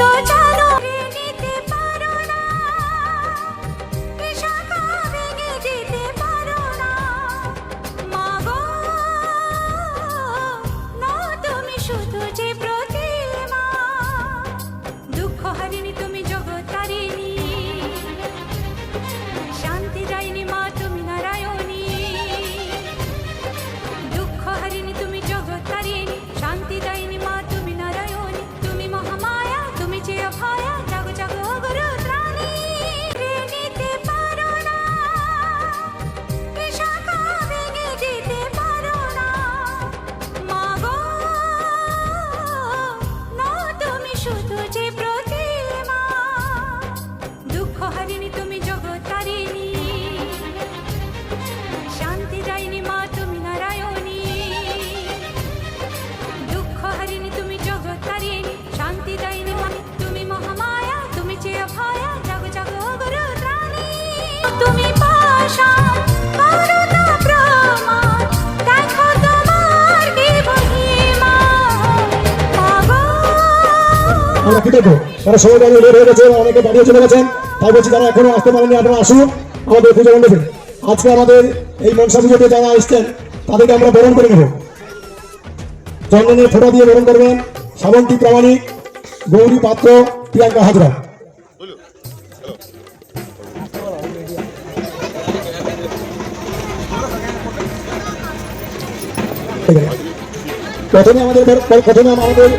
¡Cocha! আমরা কৃতজ্ঞ তারা সবাই লেট হয়ে গেছে, অনেকে দাঁড়িয়ে চলে গেছেন। তাই বলছি এখনও আসতে পারেনি, আপনারা আসুন। আমাদের পুজো মণ্ডপে। আজকে আমাদের এই মনসা পুজোতে যারা এসছেন তাদেরকে আমরা বরণ করে নেব। চন্দনের দিয়ে বরণ করবেন শ্রাবন্তী প্রামাণিক, গৌরী পাত্র, প্রিয়াঙ্কা হাজরা। প্রথমে আমাদের প্রথমে আমাদের